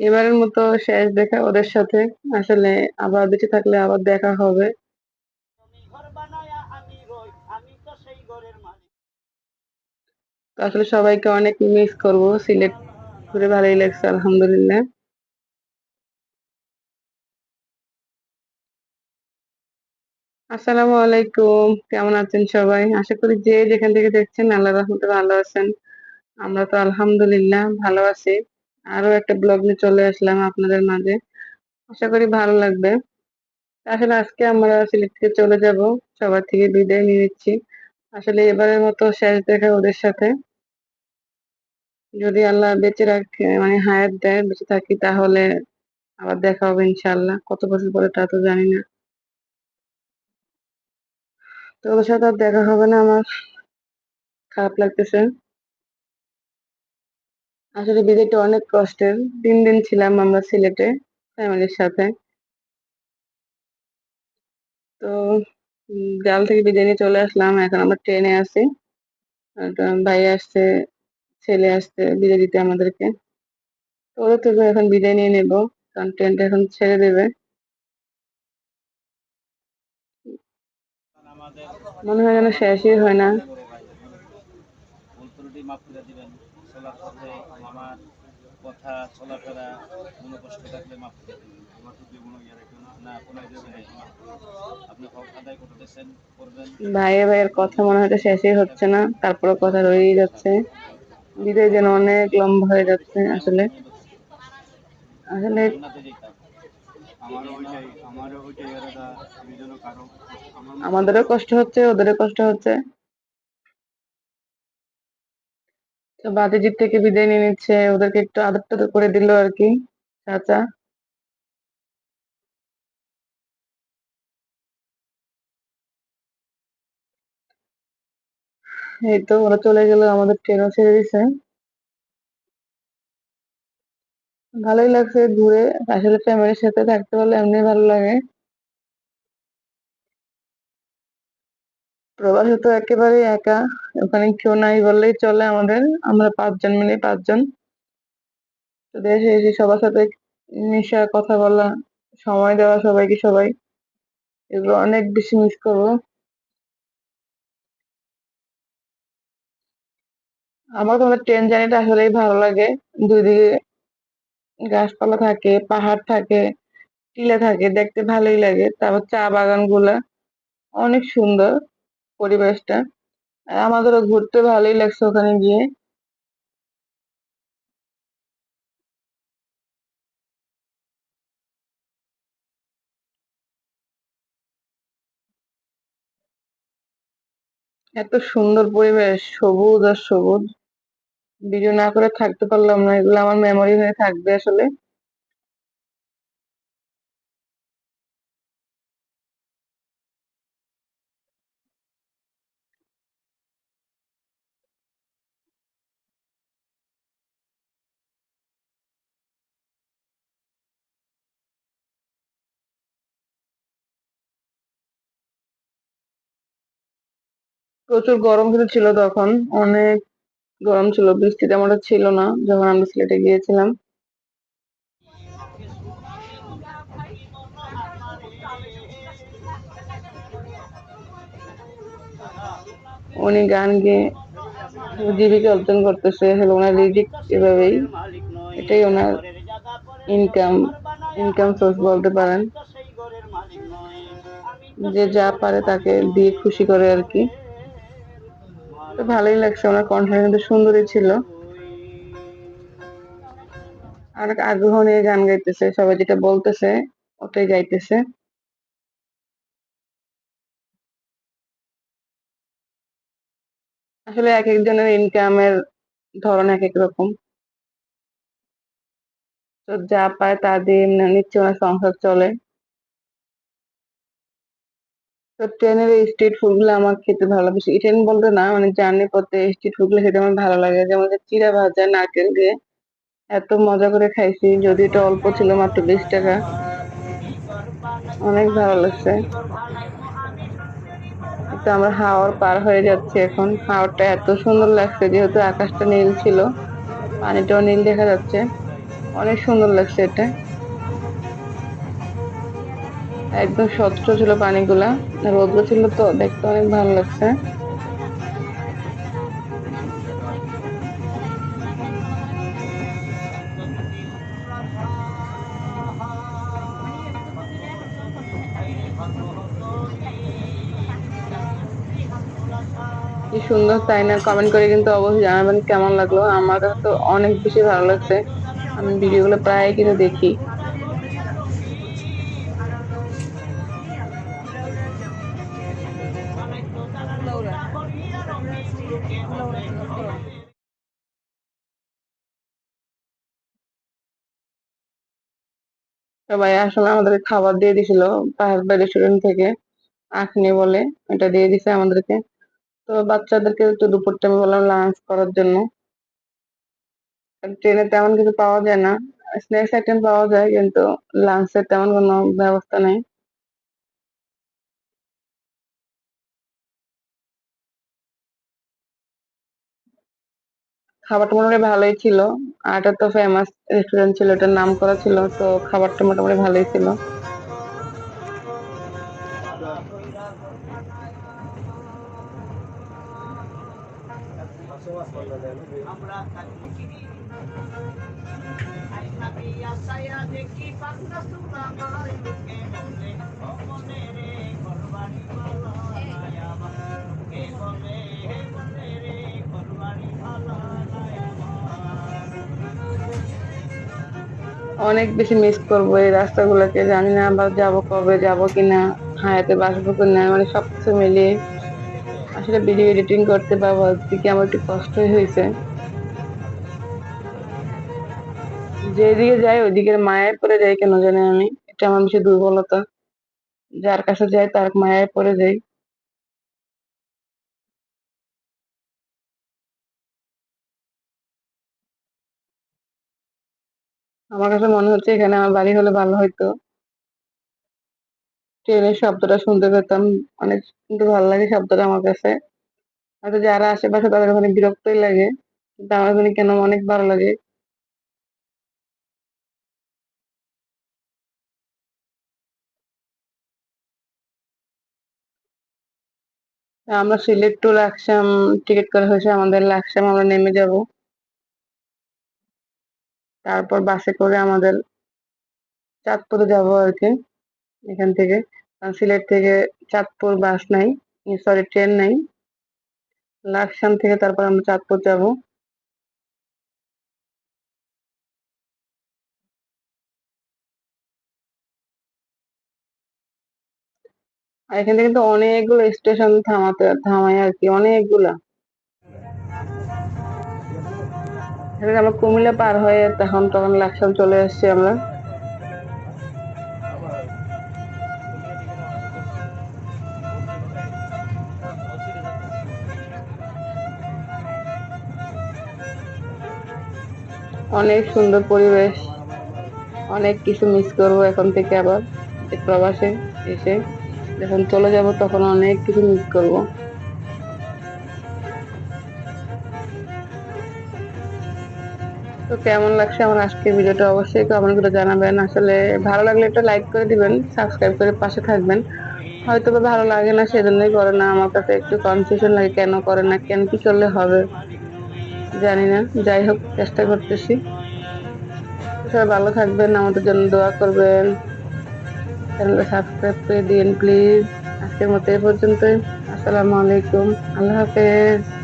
এবারের মতো শেষ দেখা ওদের সাথে। আসলে আবার বেঁচে থাকলে আবার দেখা হবে। আসলে সবাইকে অনেক মিস করব। সিলেট ঘুরে ভালোই লাগছে, আলহামদুলিল্লাহ। আসসালামু আলাইকুম, কেমন আছেন সবাই? আশা করি যে যেখান থেকে দেখছেন আল্লাহ রহমতে ভালো আছেন। আমরা তো আলহামদুলিল্লাহ ভালো আছি। আরও একটা ব্লগ নিয়ে চলে আসলাম আপনাদের মাঝে। আশা করি ভালো লাগবে। আসলে আজকে আমরা সিলেট থেকে চলে যাব। সবার থেকে বিদায় নিয়ে নিচ্ছি। আসলে এবারের মতো শেষ দেখা ওদের সাথে। যদি আল্লাহ বেঁচে রাখে মানে হায়াত দেয়, বেঁচে থাকি, তাহলে আবার দেখা হবে ইনশাল্লাহ কত বছর পরে তা তো জানি না। তো ওদের সাথে আর দেখা হবে না আমার। খারাপ লাগতেছে। আসলে বিদায়টা অনেক কষ্টের। তিন দিন ছিলাম আমরা সিলেটে ফ্যামিলির সাথে। তো জাল থেকে বিদায় নিয়ে চলে আসলাম। এখন আমরা ট্রেনে আছি। ভাই আসছে, ছেলে আসছে, বিদায় দিতে আমাদেরকে। তো ওদের থেকে এখন বিদায় নিয়ে নেব, কারণ ট্রেনটা এখন ছেড়ে দেবে। মনে হয় যেন শেষই হয় না। মাফ করে দিবেন চলার পথে আমার কথা চলাফেরা কোনো কষ্ট থাকলে মাফ করে দিবেন। আমার তো জীবন না। কোনো আপনি হক আদায় করতেছেন করবেন। ভাইয়ের ভাইয়ের কথা মনে হয় শেষই হচ্ছে না তারপরে কথা রয়েই যাচ্ছে। বিদায় যেন অনেক লম্বা হয়ে যাচ্ছে আসলে। আসলে আমাদেরও কষ্ট হচ্ছে ওদেরও কষ্ট হচ্ছে। তো থেকে বিদায় নিয়ে নিচ্ছে, ওদেরকে একটু আদর টাদর করে দিল আর কি, চাচা। এই তো ওরা চলে গেল, আমাদের ট্রেনও ছেড়ে দিছে। ভালোই লাগছে ঘুরে, আসলে ফ্যামিলির সাথে থাকতে পারলে এমনি ভালো লাগে। প্রবাসে তো একেবারে একা, ওখানে কেউ নাই বললেই চলে আমাদের, আমরা পাঁচজন মিলে পাঁচজন। তো দেশে এসে সবার সাথে মিশা কথা বলা, সময় দেওয়া সবাইকে সবাই। এগুলো অনেক বেশি মিস করব। আমার তোমাদের ট্রেন জার্নিটা আসলেই ভালো লাগে। দুইদিকে গাছপালা থাকে, পাহাড় থাকে, টিলা থাকে, দেখতে ভালোই লাগে। তারপর চা বাগানগুলা অনেক সুন্দর। পরিবেশটা। আর আমাদেরও ঘুরতে ভালোই লাগছে ওখানে গিয়ে। এত সুন্দর পরিবেশ, সবুজ আর সবুজ। ভিডিও না করে থাকতে পারলাম না, এগুলো আমার মেমোরি হয়ে থাকবে আসলে। প্রচুর গরম কিন্তু ছিল তখন। অনেক গরম ছিল, বৃষ্টি তেমনটা ছিল না যখন আমরা সিলেটে গিয়েছিলাম। উনি গান গেয়ে জীবিকা অর্জন করতেছে, হলো ওনার রিজিক এভাবেই, এটাই ওনার ইনকাম ইনকাম সোর্স বলতে পারেন। যে যা পারে তাকে দিয়ে খুশি করে আর কি। তো ভালোই লাগছে, ওনার কণ্ঠ কিন্তু সুন্দরই ছিল। অনেক আগ্রহ নিয়ে গান গাইতেছে, সবাই যেটা বলতেছে, ওটাই গাইতেছে। আসলে এক একজনের ইনকামের ধরন এক এক রকম। তো যা পায় তা দিয়ে নিচ্ছে ওনার সংসার চলে। ট্রেনের এই স্ট্রিট ফুডগুলো আমার খেতে ভালো লাগে ট্রেন বলতে না মানে জার্নি পথে স্ট্রিট ফুডগুলো খেতে আমার ভালো লাগে। যেমন চিরা ভাজা, নারকেল দিয়ে এত মজা করে খাইছি, যদি এটা অল্প ছিল মাত্র বিশ টাকা। অনেক ভালো লাগছে। তো আমরা হাওয়ার পার হয়ে যাচ্ছি এখন। হাওয়ারটা এত সুন্দর লাগছে, যেহেতু আকাশটা নীল ছিল, পানিটাও নীল দেখা যাচ্ছে। অনেক সুন্দর লাগছে এটা। একদম স্বচ্ছ ছিল পানিগুলা। রৌদ্র ছিল তো, দেখতে অনেক ভালো লাগছে। কি সুন্দর, তাই না? কমেন্ট করে কিন্তু অবশ্যই জানাবেন কেমন লাগল। আমার কাছে তো অনেক বেশি ভালো লাগছে। আমি ভিডিওগুলো প্রায় কিন্তু দেখি। সবাই আসলে আমাদের খাবার দিয়ে দিছিল পাহাড় রেস্টুরেন্ট থেকে। আখনি বলে এটা দিয়ে দিছে আমাদেরকে। তো বাচ্চাদেরকে তো দুপুর টাইমে বললাম লাঞ্চ করার জন্য। ট্রেনে তেমন কিছু পাওয়া যায় না। স্ন্যাক্স আইটেম পাওয়া যায় কিন্তু লাঞ্চের তেমন কোনো ব্যবস্থা নেই। খাবারটা মোটামুটি ভালোই ছিল। আর এটা তো ফেমাস রেস্টুরেন্ট ছিল, এটার নাম করা ছিল, তো খাবারটা মোটামুটি ভালোই ছিল। অনেক বেশি মিস করব এই রাস্তাগুলোকে। জানি না আবার যাব কবে, যাব কিনা, হায়াতে বাসবো কিনা মানে সবকিছু মিলিয়ে। আসলে ভিডিও এডিটিং করতে বা দিকে আমার একটু কষ্টই হয়েছে। যেদিকে যাই ওইদিকে মায়ের পরে যাই কেন জানি আমি। এটা আমার বেশি দুর্বলতা। যার কাছে যাই, তার মায়ের পরে যাই। আমার কাছে মনে হচ্ছে এখানে আমার বাড়ি হলে ভালো হইতো। ট্রেনের শব্দটা শুনতে পেতাম, অনেক কিন্তু ভালো লাগে শব্দটা আমার কাছে। হয়তো যারা আশেপাশে তাদের ওখানে বিরক্তই লাগে, কিন্তু আমার ওখানে কেন অনেক ভালো লাগে। আমরা সিলেট টু লাকসাম টিকিট করা হয়েছে, আমাদের লাকসাম আমরা নেমে যাব। তারপর বাসে করে আমাদের চাঁদপুরে যাব আর কি, এখান থেকে। সিলেট থেকে চাঁদপুর বাস নাই সরি ট্রেন নাই। লাকসাম থেকে তারপর আমরা চাঁদপুর যাব। আর এখান থেকে কিন্তু অনেকগুলো স্টেশন থামাতে, থামায় আর কি, অনেকগুলা। আমরা কুমিল্লা পার হয়ে তখন তখন লাকসাম চলে এসেছি আমরা। অনেক সুন্দর পরিবেশ। অনেক কিছু মিস করব এখন থেকে আবার। প্রবাসে এসে। যখন চলে যাব তখন অনেক কিছু মিস করব। তো কেমন লাগছে আমার আজকের ভিডিওটা অবশ্যই কমেন্ট করে জানাবেন। আসলে ভালো লাগলে একটা লাইক করে দিবেন সাবস্ক্রাইব করে পাশে থাকবেন। হয়তো বা ভালো লাগে না, সেজন্যই করে না। আমার কাছে একটু কনফিউশন লাগে, কেন করে না, কেন কি করলে হবে? জানি না। যাই হোক, চেষ্টা করতেছি। সবাই ভালো থাকবেন, আমাদের জন্য দোয়া করবেন। চ্যানেলটা সাবস্ক্রাইব করে দিন প্লিজ আজকের মতো এই পর্যন্তই। আসসালামু আলাইকুম। আল্লাহ হাফেজ।